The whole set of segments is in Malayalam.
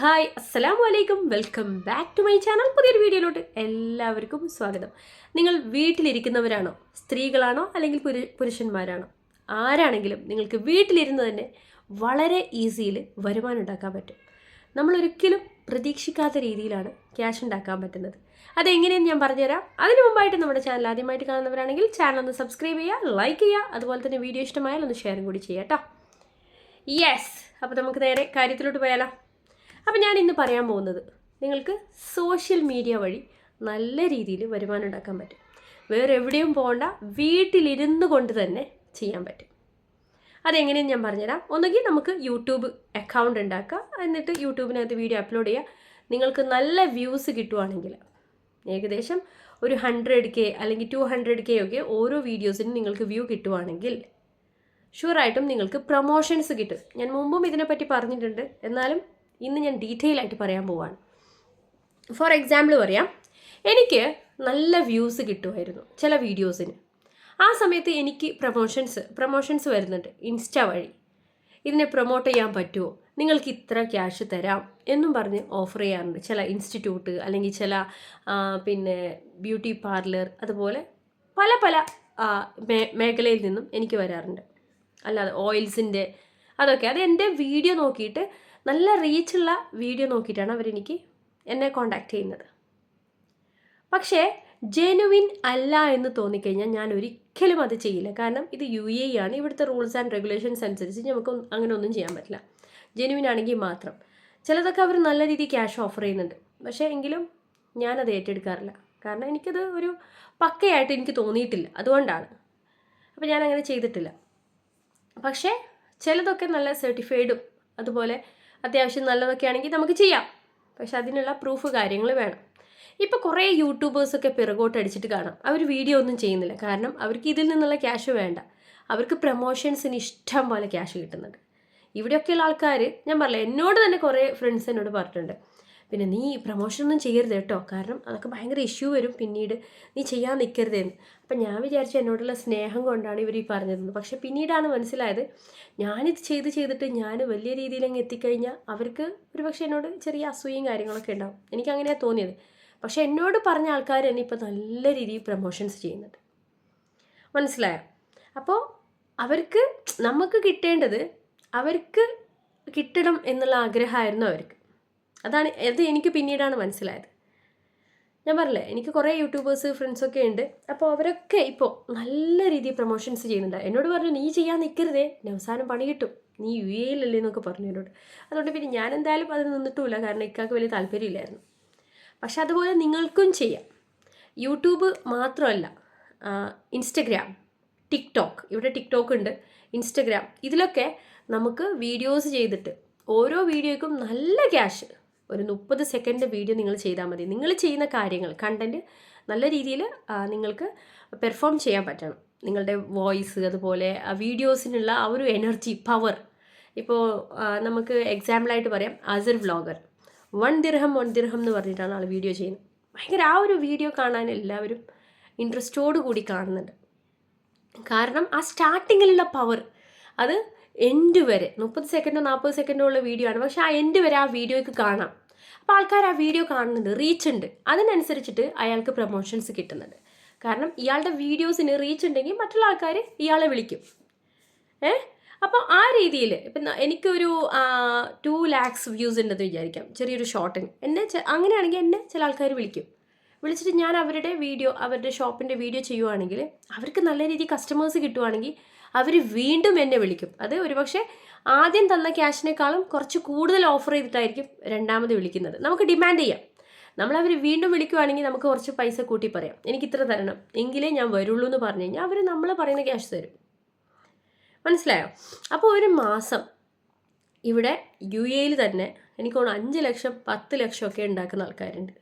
ഹായ് അസ്സലാം വലൈക്കും welcome back to my channel. പുതിയൊരു വീഡിയോയിലോട്ട് എല്ലാവർക്കും സ്വാഗതം. നിങ്ങൾ വീട്ടിലിരിക്കുന്നവരാണോ? സ്ത്രീകളാണോ അല്ലെങ്കിൽ പുരു പുരുഷന്മാരാണോ? ആരാണെങ്കിലും നിങ്ങൾക്ക് വീട്ടിലിരുന്ന് തന്നെ വളരെ ഈസിയിൽ വരുമാനം ഉണ്ടാക്കാൻ പറ്റും. നമ്മളൊരിക്കലും പ്രതീക്ഷിക്കാത്ത രീതിയിലാണ് ക്യാഷ് ഉണ്ടാക്കാൻ പറ്റുന്നത്. അതെങ്ങനെയെന്ന് ഞാൻ പറഞ്ഞുതരാം. അതിന് മുമ്പായിട്ട് നമ്മുടെ ചാനൽ ആദ്യമായിട്ട് കാണുന്നവരാണെങ്കിൽ ചാനൽ ഒന്ന് സബ്സ്ക്രൈബ് ചെയ്യുക ലൈക്ക് ചെയ്യുക അതുപോലെ തന്നെ വീഡിയോ ഇഷ്ടമായാൽ ഒന്ന് ഷെയറും കൂടി ചെയ്യാം കേട്ടോ. യെസ് അപ്പോൾ നമുക്ക് നേരെ കാര്യത്തിലോട്ട് പോയാലോ? അപ്പോൾ ഞാൻ ഇന്ന് പറയാൻ പോകുന്നത് നിങ്ങൾക്ക് സോഷ്യൽ മീഡിയ വഴി നല്ല രീതിയിൽ വരുമാനം ഉണ്ടാക്കാൻ പറ്റും. വേറെ എവിടെയും പോകണ്ട വീട്ടിലിരുന്ന് കൊണ്ട് തന്നെ ചെയ്യാൻ പറ്റും. അതെങ്ങനെയെന്ന് ഞാൻ പറഞ്ഞുതരാം. ഒന്നുകിൽ നമുക്ക് യൂട്യൂബ് അക്കൗണ്ട് ഉണ്ടാക്കുക എന്നിട്ട് യൂട്യൂബിനകത്ത് വീഡിയോ അപ്ലോഡ് ചെയ്യുക. നിങ്ങൾക്ക് നല്ല വ്യൂസ് കിട്ടുവാണെങ്കിൽ ഏകദേശം ഒരു ഹൺഡ്രഡ് കെ അല്ലെങ്കിൽ ടു ഹൺഡ്രഡ് കെ ഒക്കെ ഓരോ വീഡിയോസിനും നിങ്ങൾക്ക് വ്യൂ കിട്ടുവാണെങ്കിൽ ഷുവറായിട്ടും നിങ്ങൾക്ക് പ്രൊമോഷൻസ് കിട്ടും. ഞാൻ മുമ്പും ഇതിനെപ്പറ്റി പറഞ്ഞിട്ടുണ്ട്. എന്നാലും ഇന്ന് ഞാൻ ഡീറ്റെയിൽ ആയിട്ട് പറയാൻ പോവാണ്. ഫോർ എക്സാമ്പിൾ പറയാം. എനിക്ക് നല്ല വ്യൂസ് കിട്ടുമായിരുന്നു ചില വീഡിയോസിന് ആ സമയത്ത് എനിക്ക് പ്രൊമോഷൻസ് പ്രൊമോഷൻസ് വരുന്നുണ്ട് ഇൻസ്റ്റ വഴി. ഇതിനെ പ്രൊമോട്ട് ചെയ്യാൻ പറ്റുമോ? നിങ്ങൾക്ക് ഇത്ര ക്യാഷ് തരാം എന്നും പറഞ്ഞ് ഓഫർ ചെയ്യാറുണ്ട്. ചില ഇൻസ്റ്റിറ്റ്യൂട്ട് അല്ലെങ്കിൽ ചില പിന്നെ ബ്യൂട്ടി പാർലർ അതുപോലെ പല പല മേഖലയിൽ നിന്നും എനിക്ക് വരാറുണ്ട്. അല്ലാതെ ഓയിൽസിന്റെ അതൊക്കെ. അത് എന്റെ വീഡിയോ നോക്കിയിട്ട് നല്ല റീച്ചുള്ള വീഡിയോ നോക്കിയിട്ടാണ് അവരെനിക്ക് എന്നെ കോണ്ടാക്ട് ചെയ്യുന്നത്. പക്ഷേ ജെനുവിൻ അല്ല എന്ന് തോന്നിക്കഴിഞ്ഞാൽ ഞാൻ ഒരിക്കലും അത് ചെയ്യില്ല. കാരണം ഇത് യു എ ആണ്. ഇവിടുത്തെ റൂൾസ് ആൻഡ് റെഗുലേഷൻസ് അനുസരിച്ച് നമുക്ക് അങ്ങനെ ഒന്നും ചെയ്യാൻ പറ്റില്ല. ജെനുവിൻ ആണെങ്കിൽ മാത്രം. ചിലതൊക്കെ അവർ നല്ല രീതിയിൽ ക്യാഷ് ഓഫർ ചെയ്യുന്നുണ്ട്. പക്ഷേ എങ്കിലും ഞാനത് ഏറ്റെടുക്കാറില്ല. കാരണം എനിക്കത് ഒരു പക്കയായിട്ട് എനിക്ക് തോന്നിയിട്ടില്ല. അതുകൊണ്ടാണ്. അപ്പോൾ ഞാൻ അങ്ങനെ ചെയ്തിട്ടില്ല. പക്ഷേ ചിലതൊക്കെ നല്ല സർട്ടിഫൈഡും അതുപോലെ അത്യാവശ്യം നല്ലതൊക്കെ ആണെങ്കിൽ നമുക്ക് ചെയ്യാം. പക്ഷെ അതിനുള്ള പ്രൂഫ് കാര്യങ്ങൾ വേണം. ഇപ്പോൾ കുറേ യൂട്യൂബേഴ്സൊക്കെ പിറകോട്ട് അടിച്ചിട്ട് കാണാം. അവർ വീഡിയോ ഒന്നും ചെയ്യുന്നില്ല. കാരണം അവർക്ക് ഇതിൽ നിന്നുള്ള ക്യാഷ് വേണ്ട. അവർക്ക് പ്രൊമോഷൻസിന് ഇഷ്ടം പോലെ ക്യാഷ് കിട്ടുന്നുണ്ട്. ഇവിടെയൊക്കെയുള്ള ആൾക്കാർ ഞാൻ പറഞ്ഞില്ല എന്നോട് തന്നെ കുറേ ഫ്രണ്ട്സ് എന്നോട് പറഞ്ഞിട്ടുണ്ട്. പിന്നെ നീ പ്രൊമോഷൻ ഒന്നും ചെയ്യരുത് കേട്ടോ. കാരണം അതൊക്കെ ഭയങ്കര ഇഷ്യൂ വരും. പിന്നീട് നീ ചെയ്യാൻ നിൽക്കരുതെന്ന് അപ്പം ഞാൻ വിചാരിച്ചു എന്നോടുള്ള സ്നേഹം കൊണ്ടാണ് ഇവർ ഈ പറഞ്ഞിരുന്നത് പക്ഷേ പിന്നീടാണ് മനസ്സിലായത് ഞാനിത് ചെയ്ത് ചെയ്തിട്ട് ഞാൻ വലിയ രീതിയിൽ അങ്ങ് എത്തിക്കഴിഞ്ഞാൽ അവർക്ക് ഒരുപക്ഷെ എന്നോട് ചെറിയ അസൂയയും കാര്യങ്ങളൊക്കെ ഉണ്ടാവും. എനിക്ക് അങ്ങനെയാണ് തോന്നിയത്. പക്ഷേ എന്നോട് പറഞ്ഞ ആൾക്കാർ തന്നെ ഇപ്പോൾ നല്ല രീതിയിൽ പ്രൊമോഷൻസ് ചെയ്യുന്നുണ്ട്. മനസ്സിലായോ? അപ്പോൾ അവർക്ക് നമുക്ക് കിട്ടേണ്ടത് അവർക്ക് കിട്ടണം എന്നുള്ള ആഗ്രഹമായിരുന്നു അവർക്ക്. അതാണ് അത് എനിക്ക് പിന്നീടാണ് മനസ്സിലായത്. ഞാൻ പറഞ്ഞില്ലേ എനിക്ക് കുറേ യൂട്യൂബേഴ്സ് ഫ്രണ്ട്സൊക്കെ ഉണ്ട്. അപ്പോൾ അവരൊക്കെ ഇപ്പോൾ നല്ല രീതിയിൽ പ്രൊമോഷൻസ് ചെയ്യുന്നുണ്ട്. എന്നോട് പറഞ്ഞു നീ ചെയ്യാൻ നിൽക്കരുതേ. അവസാനം പണി കിട്ടും. നീ യു എയിലല്ലേ എന്നൊക്കെ പറഞ്ഞു എന്നോട്. അതുകൊണ്ട് പിന്നെ ഞാൻ എന്തായാലും അതിന് നിന്നിട്ടുമില്ല. കാരണം ഇക്കാക്ക് വലിയ താല്പര്യമില്ലായിരുന്നു. പക്ഷെ അതുപോലെ നിങ്ങൾക്കും ചെയ്യാം. യൂട്യൂബ് മാത്രമല്ല ഇൻസ്റ്റഗ്രാം ടിക്ടോക്ക്. ഇവിടെ ടിക്ടോക്ക് ഉണ്ട് ഇൻസ്റ്റഗ്രാം. ഇതിലൊക്കെ നമുക്ക് വീഡിയോസ് ചെയ്തിട്ട് ഓരോ വീഡിയോയ്ക്കും നല്ല ക്യാഷ് ഒരു മുപ്പത് സെക്കൻഡ് വീഡിയോ നിങ്ങൾ ചെയ്താൽ മതി. നിങ്ങൾ ചെയ്യുന്ന കാര്യങ്ങൾ കണ്ടന്റ് നല്ല രീതിയിൽ നിങ്ങൾക്ക് പെർഫോം ചെയ്യാൻ പറ്റണം. നിങ്ങളുടെ വോയിസ് അതുപോലെ വീഡിയോസിനുള്ള ആ ഒരു എനർജി പവർ ഇപ്പോൾ നമുക്ക് എക്സാമ്പിളായിട്ട് പറയാം. Azhar vlogger one dirham one dirham എന്ന് പറഞ്ഞിട്ടാണ് ആൾ വീഡിയോ ചെയ്യുന്നത്. ഭയങ്കര ആ ഒരു വീഡിയോ കാണാൻ എല്ലാവരും ഇൻട്രസ്റ്റോടു കൂടി കാണുന്നുണ്ട്. കാരണം ആ സ്റ്റാർട്ടിങ്ങിലുള്ള പവർ അത് എൻഡ് വരെ മുപ്പത് സെക്കൻഡോ നാൽപ്പത് സെക്കൻഡോ ഉള്ള വീഡിയോ ആണ്. പക്ഷെ ആ എൻഡ് വരെ ആ വീഡിയോയ്ക്ക് കാണാം. അപ്പോൾ ആൾക്കാർ ആ വീഡിയോ കാണുന്നുണ്ട് റീച്ച് ഉണ്ട്. അതിനനുസരിച്ചിട്ട് അയാൾക്ക് പ്രൊമോഷൻസ് കിട്ടുന്നുണ്ട്. കാരണം ഇയാളുടെ വീഡിയോസിന് റീച്ച് ഉണ്ടെങ്കിൽ മറ്റുള്ള ആൾക്കാർ ഇയാളെ വിളിക്കും. ഏ? അപ്പോൾ ആ രീതിയിൽ ഇപ്പം എനിക്കൊരു ടു ലാക്സ് വ്യൂസ് ഉണ്ടെന്ന് വിചാരിക്കാം. ചെറിയൊരു ഷോർട്ടിന് എന്നെ അങ്ങനെയാണെങ്കിൽ എന്നെ ചില ആൾക്കാർ വിളിക്കും. വിളിച്ചിട്ട് ഞാൻ അവരുടെ വീഡിയോ അവരുടെ ഷോപ്പിന്റെ വീഡിയോ ചെയ്യുവാണെങ്കിൽ അവർക്ക് നല്ല രീതിയിൽ കസ്റ്റമേഴ്സ് കിട്ടുവാണെങ്കിൽ അവർ വീണ്ടും എന്നെ വിളിക്കും. അത് ഒരുപക്ഷെ ആദ്യം തന്ന ക്യാഷിനേക്കാളും കുറച്ച് കൂടുതൽ ഓഫർ ചെയ്തിട്ടായിരിക്കും രണ്ടാമത് വിളിക്കുന്നത്. നമുക്ക് ഡിമാൻഡ് ചെയ്യാം. നമ്മൾ അവർ വീണ്ടും വിളിക്കുവാണെങ്കിൽ നമുക്ക് കുറച്ച് പൈസ കൂട്ടി പറയാം. എനിക്ക് ഇത്ര തരണം. എങ്കിലേ ഞാൻ വരുള്ളൂ എന്ന് പറഞ്ഞു കഴിഞ്ഞാൽ അവർ നമ്മൾ പറയുന്ന ക്യാഷ് തരും. മനസ്സിലായോ? അപ്പോൾ ഒരു മാസം ഇവിടെ യു എയിൽ തന്നെ എനിക്ക് അഞ്ച് ലക്ഷം പത്ത് ലക്ഷം ഒക്കെ ഉണ്ടാക്കുന്ന ആൾക്കാരുണ്ട്.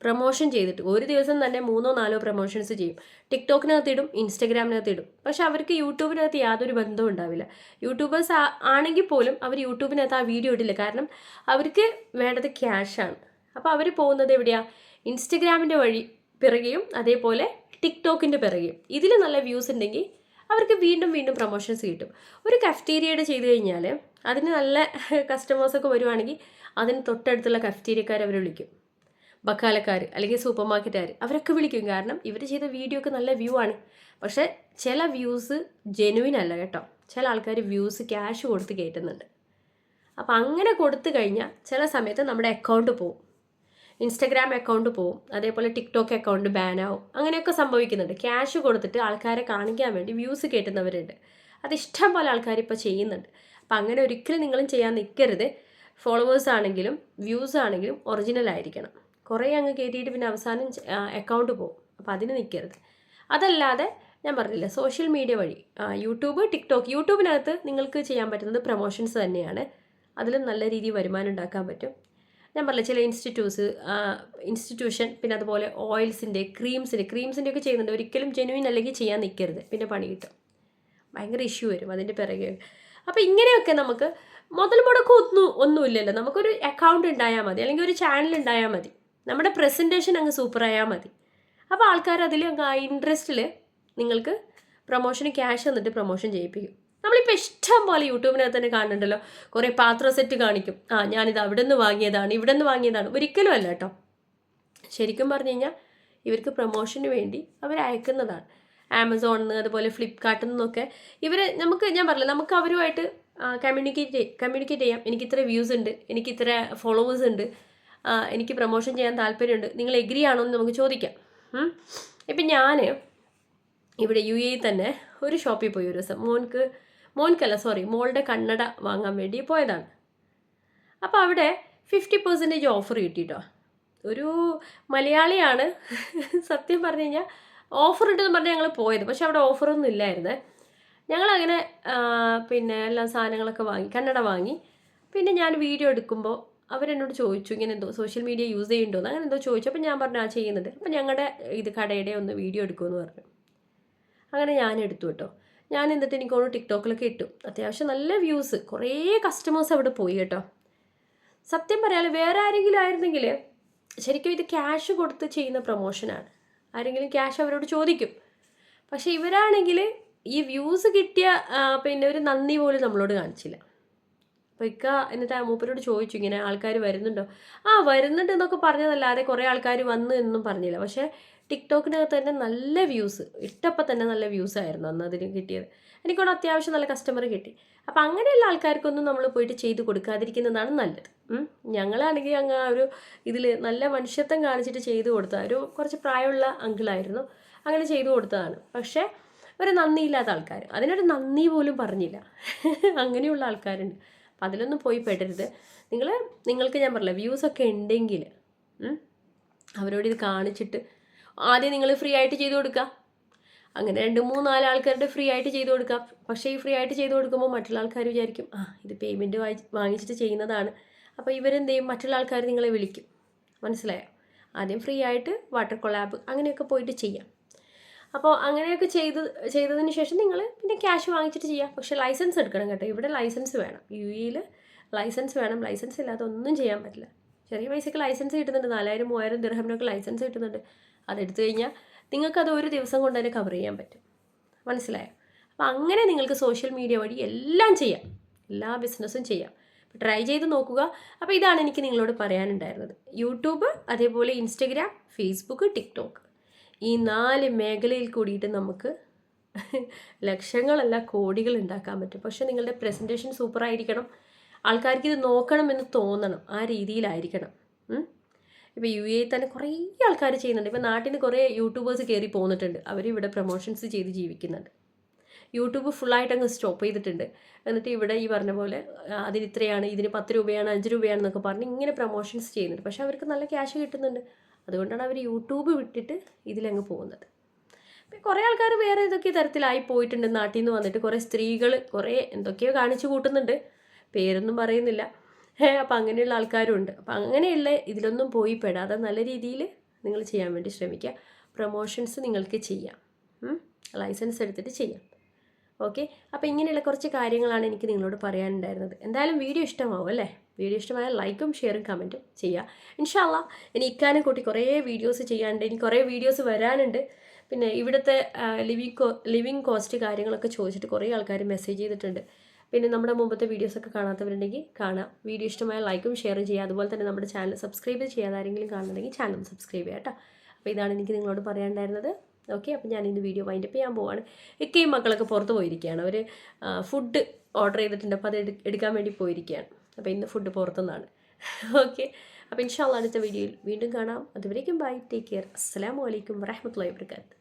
പ്രൊമോഷൻ ചെയ്തിട്ട്. ഒരു ദിവസം തന്നെ മൂന്നോ നാലോ പ്രൊമോഷൻസ് ചെയ്യും. ടിക്ടോക്കിനകത്ത് ഇടും ഇൻസ്റ്റഗ്രാമിനകത്ത് ഇടും. പക്ഷെ അവർക്ക് യൂട്യൂബിനകത്ത് യാതൊരു ബന്ധവും ഉണ്ടാവില്ല. യൂട്യൂബേഴ്സ് ആണെങ്കിൽ പോലും അവർ യൂട്യൂബിനകത്ത് ആ വീഡിയോ ഇടില്ല. കാരണം അവർക്ക് വേണ്ടത് ക്യാഷാണ് അപ്പോൾ അവർ പോകുന്നത് എവിടെയാണ് ഇൻസ്റ്റഗ്രാമിന്റെ വഴി പിറകെയും അതേപോലെ ടിക്ടോക്കിന്റെ പിറകെയും. ഇതിൽ നല്ല വ്യൂസ് ഉണ്ടെങ്കിൽ അവർക്ക് വീണ്ടും വീണ്ടും പ്രൊമോഷൻസ് കിട്ടും. ഒരു കഫ്റ്റീരിയയുടെ ചെയ്ത് കഴിഞ്ഞാൽ അതിന് നല്ല കസ്റ്റമേഴ്സൊക്കെ വരുവാണെങ്കിൽ അതിന് തൊട്ടടുത്തുള്ള കഫ്റ്റീരിയക്കാർ അവർ വിളിക്കും. ബക്കാലക്കാർ അല്ലെങ്കിൽ സൂപ്പർ മാർക്കറ്റുകാർ അവരൊക്കെ വിളിക്കും. കാരണം ഇവർ ചെയ്ത വീഡിയോ ഒക്കെ നല്ല വ്യൂ ആണ്. പക്ഷേ ചില വ്യൂസ് ജെനുവിൻ അല്ല കേട്ടോ. ചില ആൾക്കാർ വ്യൂസ് ക്യാഷ് കൊടുത്ത് കയറ്റുന്നുണ്ട് അപ്പോൾ അങ്ങനെ കൊടുത്തു കഴിഞ്ഞാൽ ചില സമയത്ത് നമ്മുടെ അക്കൗണ്ട് പോവും. ഇൻസ്റ്റഗ്രാം അക്കൗണ്ട് പോവും. അതേപോലെ ടിക്ടോക്ക് അക്കൗണ്ട് ബാൻ ആവും. അങ്ങനെയൊക്കെ സംഭവിക്കുന്നുണ്ട്. ക്യാഷ് കൊടുത്തിട്ട് ആൾക്കാരെ കാണിക്കാൻ വേണ്ടി വ്യൂസ് കയറ്റുന്നവരുണ്ട് അത് ഇഷ്ടം പോലെ ആൾക്കാർ ഇപ്പോൾ ചെയ്യുന്നുണ്ട്. അപ്പം അങ്ങനെ ഒരിക്കലും നിങ്ങളും ചെയ്യാൻ നിൽക്കരുത് ഫോളോവേഴ്സ് ആണെങ്കിലും വ്യൂസ് ആണെങ്കിലും ഒറിജിനൽ ആയിരിക്കണം. കുറേ അങ്ങ് കയറ്റിയിട്ട് പിന്നെ അവസാനം അക്കൗണ്ട് പോകും. അപ്പോൾ അതിന് നിൽക്കരുത് അതല്ലാതെ ഞാൻ പറഞ്ഞില്ല സോഷ്യൽ മീഡിയ വഴി യൂട്യൂബ് ടിക്ടോക്ക് യൂട്യൂബിനകത്ത് നിങ്ങൾക്ക് ചെയ്യാൻ പറ്റുന്നത് പ്രൊമോഷൻസ് തന്നെയാണ്. അതിലും നല്ല രീതിയിൽ വരുമാനം ഉണ്ടാക്കാൻ പറ്റും. ഞാൻ പറഞ്ഞില്ല ചില ഇൻസ്റ്റിറ്റ്യൂട്ട്സ് ഇൻസ്റ്റിറ്റ്യൂഷൻ പിന്നെ അതുപോലെ ഓയിൽസിന്റെ ക്രീംസിന്റെ ക്രീംസിന്റെ ഒക്കെ ചെയ്യുന്നുണ്ട്. ഒരിക്കലും ജെനുവിൻ അല്ലെങ്കിൽ ചെയ്യാൻ നിൽക്കരുത് പിന്നെ പണി കിട്ടും. ഭയങ്കര ഇഷ്യൂ വരും അതിന്റെ പിറകെ. അപ്പോൾ ഇങ്ങനെയൊക്കെ നമുക്ക് മുതൽ മുടക്കം ഒന്നും ഒന്നുമില്ലല്ലോ. നമുക്കൊരു അക്കൗണ്ട് ഉണ്ടായാൽ മതി. അല്ലെങ്കിൽ ഒരു ചാനൽ ഉണ്ടായാൽ മതി. നമ്മുടെ പ്രസന്റേഷൻ അങ്ങ് സൂപ്പറായാൽ മതി. അപ്പോൾ ആൾക്കാർ അതിൽ അങ്ങ് ആ ഇൻട്രസ്റ്റിൽ നിങ്ങൾക്ക് പ്രൊമോഷന് ക്യാഷ് തന്നിട്ട് പ്രൊമോഷൻ ചെയ്യിപ്പിക്കും. നമ്മളിപ്പോൾ ഇഷ്ടം പോലെ യൂട്യൂബിനകത്ത് തന്നെ കാണുന്നുണ്ടല്ലോ. കുറേ പാത്ര സെറ്റ് കാണിക്കും. ആ ഞാനിത് അവിടെ നിന്ന് വാങ്ങിയതാണ് ഇവിടെ നിന്ന് വാങ്ങിയതാണ്. ഒരിക്കലും അല്ല കേട്ടോ ശരിക്കും പറഞ്ഞു കഴിഞ്ഞാൽ ഇവർക്ക് പ്രൊമോഷന് വേണ്ടി അവർ അയക്കുന്നതാണ് ആമസോണിൽ നിന്ന് അതുപോലെ ഫ്ലിപ്കാർട്ടിൽ നിന്നൊക്കെ ഇവർ നമുക്ക് ഞാൻ പറഞ്ഞില്ല നമുക്ക് അവരുമായിട്ട് കമ്മ്യൂണിക്കേറ്റ് കമ്മ്യൂണിക്കേറ്റ് ചെയ്യാം. എനിക്ക് ഇത്ര വ്യൂസ് ഉണ്ട് എനിക്ക് ഇത്ര ഫോളോവേഴ്സ് ഉണ്ട്. എനിക്ക് പ്രൊമോഷൻ ചെയ്യാൻ താല്പര്യമുണ്ട്. നിങ്ങൾ എഗ്രി ആണോ എന്ന് നമുക്ക് ചോദിക്കാം. ഇപ്പം ഞാൻ ഇവിടെ യു എ തന്നെ ഒരു ഷോപ്പിൽ പോയി ഒരു ദിവസം. മോൻക്ക് മോൻക്കല്ല സോറി മോളുടെ കണ്ണട വാങ്ങാൻ വേണ്ടി പോയതാണ്. അപ്പോൾ അവിടെ ഫിഫ്റ്റി പെർസെന്റേജ് ഓഫർ കിട്ടിട്ടോ. ഒരു മലയാളിയാണ് സത്യം പറഞ്ഞു കഴിഞ്ഞാൽ ഓഫർ ഉണ്ടെന്ന് പറഞ്ഞ് ഞങ്ങൾ പോയത്. പക്ഷെ അവിടെ ഓഫറൊന്നും ഇല്ലായിരുന്നു. ഞങ്ങളങ്ങനെ പിന്നെ എല്ലാ സാധനങ്ങളൊക്കെ വാങ്ങി കന്നഡ വാങ്ങി. പിന്നെ ഞാൻ വീഡിയോ എടുക്കുമ്പോൾ അവരെന്നോട് ചോദിച്ചു ഇങ്ങനെ എന്തോ സോഷ്യൽ മീഡിയ യൂസ് ചെയ്യുന്നുണ്ടോ അങ്ങനെ എന്തോ ചോദിച്ചു. അപ്പോൾ ഞാൻ പറഞ്ഞു ആ ചെയ്യുന്നത് അപ്പോൾ ഞങ്ങളുടെ ഇത് കടയുടെ ഒന്ന് വീഡിയോ എടുക്കുമെന്ന് പറഞ്ഞു. അങ്ങനെ ഞാൻ എടുത്തു കേട്ടോ. ഞാൻ എന്നിട്ട് എനിക്കോട് ടിക്ടോക്കിലൊക്കെ ഇട്ടു. അത്യാവശ്യം നല്ല വ്യൂസ് കുറേ കസ്റ്റമേഴ്സ് അവിടെ പോയി കേട്ടോ. സത്യം പറയാലോ വേറെ ആരെങ്കിലും ആയിരുന്നെങ്കിൽ ശരിക്കും ഇത് ക്യാഷ് കൊടുത്ത് ചെയ്യുന്ന പ്രൊമോഷനാണ് ആരെങ്കിലും ക്യാഷ് അവരോട് ചോദിക്കും. പക്ഷേ ഇവരാണെങ്കിൽ ഈ വ്യൂസ് കിട്ടിയ പിന്നെ ഒരു നന്ദി പോലും നമ്മളോട് കാണിച്ചില്ല. അപ്പോൾ ഇക്ക എന്നിട്ട് ആ മൂപ്പരോട് ചോദിച്ചു ഇങ്ങനെ ആൾക്കാർ വരുന്നുണ്ടോ? ആ വരുന്നുണ്ട് എന്നൊക്കെ പറഞ്ഞതല്ലാതെ കുറേ ആൾക്കാർ വന്നു എന്നും പറഞ്ഞില്ല. പക്ഷേ ടിക്ടോക്കിനകത്ത് തന്നെ നല്ല വ്യൂസ് ഇട്ടപ്പോൾ തന്നെ നല്ല വ്യൂസ് ആയിരുന്നു അന്ന് അതിന് കിട്ടിയത്. എനിക്കോട് അത്യാവശ്യം നല്ല കസ്റ്റമർ കിട്ടി. അപ്പം അങ്ങനെയുള്ള ആൾക്കാർക്കൊന്നും നമ്മൾ പോയിട്ട് ചെയ്ത് കൊടുക്കാതിരിക്കുന്നതാണ് നല്ലത്. ഞങ്ങളാണെങ്കിൽ അങ്ങ് ഒരു ഇതിൽ നല്ല മനുഷ്യത്വം കാണിച്ചിട്ട് ചെയ്തു കൊടുത്ത ഒരു കുറച്ച് പ്രായമുള്ള അങ്കിളായിരുന്നു. അങ്ങനെ ചെയ്തു കൊടുത്തതാണ്. പക്ഷേ ഒരു നന്ദിയില്ലാത്ത ആൾക്കാർ അതിനൊരു നന്ദി പോലും പറഞ്ഞില്ല. അങ്ങനെയുള്ള ആൾക്കാരുണ്ട്. അപ്പം അതിലൊന്നും പോയി പെടരുത്. നിങ്ങൾ നിങ്ങൾക്ക് ഞാൻ പറഞ്ഞില്ല വ്യൂസൊക്കെ ഉണ്ടെങ്കിൽ ഉം, അവരോട് ഇത് കാണിച്ചിട്ട് ആദ്യം നിങ്ങൾ ഫ്രീ ആയിട്ട് ചെയ്തു കൊടുക്കുക അങ്ങനെ രണ്ട് മൂന്ന് നാല് ആൾക്കാരുടെ ഫ്രീ ആയിട്ട് ചെയ്തു കൊടുക്കാം. പക്ഷേ ഈ ഫ്രീ ആയിട്ട് ചെയ്തു കൊടുക്കുമ്പോൾ മറ്റുള്ള ആൾക്കാർ വിചാരിക്കും ആ ഇത് പേയ്മെന്റ് വാങ്ങിച്ചിട്ട് ചെയ്യുന്നതാണ്. അപ്പോൾ ഇവരെന്ത് ചെയ്യും? മറ്റുള്ള ആൾക്കാർ നിങ്ങളെ വിളിക്കും. മനസ്സിലായോ? ആദ്യം ഫ്രീ ആയിട്ട് വാട്ടർ കൊളാബ് അങ്ങനെയൊക്കെ പോയിട്ട് ചെയ്യാം. അപ്പോൾ അങ്ങനെയൊക്കെ ചെയ്ത് ചെയ്തതിന് ശേഷം നിങ്ങൾ പിന്നെ ക്യാഷ് വാങ്ങിച്ചിട്ട് ചെയ്യാം. പക്ഷേ ലൈസൻസ് എടുക്കണം കേട്ടോ. ഇവിടെ ലൈസൻസ് വേണം. യു ഇയിൽ ലൈസൻസ് വേണം. ലൈസൻസ് ഇല്ലാതെ ഒന്നും ചെയ്യാൻ പറ്റില്ല. ചെറിയ പൈസയ്ക്ക് ലൈസൻസ് കിട്ടുന്നുണ്ട്. നാലായിരം മൂവായിരം ദിർഹമിനൊക്കെ ലൈസൻസ് കിട്ടുന്നുണ്ട്. അതെടുത്തു കഴിഞ്ഞാൽ നിങ്ങൾക്കത് ഒരു ദിവസം കൊണ്ട് തന്നെ കവർ ചെയ്യാൻ പറ്റും. മനസ്സിലായോ? അപ്പോൾ അങ്ങനെ നിങ്ങൾക്ക് സോഷ്യൽ മീഡിയ വഴി എല്ലാം ചെയ്യാം. എല്ലാ ബിസിനസ്സും ചെയ്യാം. ട്രൈ ചെയ്ത് നോക്കുക. അപ്പോൾ ഇതാണ് എനിക്ക് നിങ്ങളോട് പറയാനുണ്ടായിരുന്നത്. യൂട്യൂബ് അതേപോലെ ഇൻസ്റ്റഗ്രാം ഫേസ്ബുക്ക് ടിക്ടോക്ക് ഈ നാല് മേഖലയിൽ കൂടിയിട്ട് നമുക്ക് ലക്ഷങ്ങളല്ല കോടികൾ ഉണ്ടാക്കാൻ പറ്റും. പക്ഷെ നിങ്ങളുടെ പ്രസന്റേഷൻ സൂപ്പറായിരിക്കണം ആൾക്കാർക്ക് ഇത് നോക്കണമെന്ന് തോന്നണം. ആ രീതിയിലായിരിക്കണം. ഇപ്പോൾ യു എ തന്നെ കുറേ ആൾക്കാർ ചെയ്യുന്നുണ്ട്. ഇപ്പോൾ നാട്ടിൽ നിന്ന് കുറേ യൂട്യൂബേഴ്സ് കയറി പോന്നിട്ടുണ്ട്. അവർ ഇവിടെ പ്രൊമോഷൻസ് ചെയ്ത് ജീവിക്കുന്നുണ്ട്. യൂട്യൂബ് ഫുള്ളായിട്ട് അങ്ങ് സ്റ്റോപ്പ് ചെയ്തിട്ടുണ്ട്. എന്നിട്ട് ഇവിടെ ഈ പറഞ്ഞ പോലെ അതിന് ഇത്രയാണ് ഇതിന് പത്ത് രൂപയാണ് അഞ്ച് രൂപയാണെന്നൊക്കെ പറഞ്ഞ് ഇങ്ങനെ പ്രൊമോഷൻസ് ചെയ്യുന്നുണ്ട്. പക്ഷേ അവർക്ക് നല്ല ക്യാഷ് കിട്ടുന്നുണ്ട്. അതുകൊണ്ടാണ് അവർ യൂട്യൂബ് വിട്ടിട്ട് ഇതിലങ്ങ് പോകുന്നത്. കുറേ ആൾക്കാർ വേറെ ഇതൊക്കെ തരത്തിലായി പോയിട്ടുണ്ട്. നാട്ടിൽ നിന്ന് വന്നിട്ട് കുറേ സ്ത്രീകൾ കുറേ എന്തൊക്കെയോ കാണിച്ചു കൂട്ടുന്നുണ്ട്. പേരൊന്നും പറയുന്നില്ല. അപ്പം അങ്ങനെയുള്ള ആൾക്കാരും ഉണ്ട് അപ്പം അങ്ങനെയുള്ള ഇതിലൊന്നും പോയി പെടാതെ നല്ല രീതിയിൽ നിങ്ങൾ ചെയ്യാൻ വേണ്ടി ശ്രമിക്കുക. പ്രൊമോഷൻസ് നിങ്ങൾക്ക് ചെയ്യാം. ലൈസൻസ് എടുത്തിട്ട് ചെയ്യാം. ഓക്കെ? അപ്പോൾ ഇങ്ങനെയുള്ള കുറച്ച് കാര്യങ്ങളാണ് എനിക്ക് നിങ്ങളോട് പറയാനുണ്ടായിരുന്നത്. എന്തായാലും വീഡിയോ ഇഷ്ടമാവും അല്ലേ? വീഡിയോ ഇഷ്ടമായ ലൈക്കും ഷെയറും കമന്റും ചെയ്യുക. ഇൻഷാല്ല ഇനി ഇക്കാനെ കൂട്ടി കുറേ വീഡിയോസ് ചെയ്യാനുണ്ട്. ഇനി കുറേ വീഡിയോസ് വരാനുണ്ട്. പിന്നെ ഇവിടുത്തെ ലിവിങ് കോ ലിവിങ് കോസ്റ്റ് കാര്യങ്ങളൊക്കെ ചോദിച്ചിട്ട് കുറേ ആൾക്കാർ മെസ്സേജ് ചെയ്തിട്ടുണ്ട്. പിന്നെ നമ്മുടെ മുമ്പത്തെ വീഡിയോസൊക്കെ കാണാത്തവരുണ്ടെങ്കിൽ കാണാം. വീഡിയോ ഇഷ്ടമായ ലൈക്കും ഷെയറും ചെയ്യുക. അതുപോലെ തന്നെ നമ്മുടെ ചാനൽ സബ്സ്ക്രൈബ് ചെയ്യാതെ ആരെങ്കിലും കാണുന്നുണ്ടെങ്കിൽ ചാനൽ സബ്സ്ക്രൈബ് ചെയ്യാം കേട്ടോ. അപ്പോൾ ഇതാണ് എനിക്ക് നിങ്ങളോട് പറയാനുണ്ടായിരുന്നത്. ഓക്കെ അപ്പോൾ ഞാൻ ഇന്ന് വീഡിയോ വൈൻഡപ്പ് ചെയ്യാൻ പോവാണ്. ഇക്കയും മക്കളൊക്കെ പുറത്ത് പോയിരിക്കുകയാണ്. അവർ ഫുഡ് ഓർഡർ ചെയ്തിട്ടുണ്ട്. അപ്പോൾ അത് എടുക്കാൻ വേണ്ടി പോയിരിക്കുകയാണ്. അപ്പോൾ ഇന്ന് ഫുഡ് പുറത്തുനിന്നാണ്. ഓക്കെ അപ്പോൾ ഇൻഷാല്ല അടുത്ത വീഡിയോയിൽ വീണ്ടും കാണാം. അതുവരേക്കും ബൈ ടേക്ക് കെയർ അസ്സാം വലൈക്കും വരഹമുല്ലാ വബർക്കാത്ത്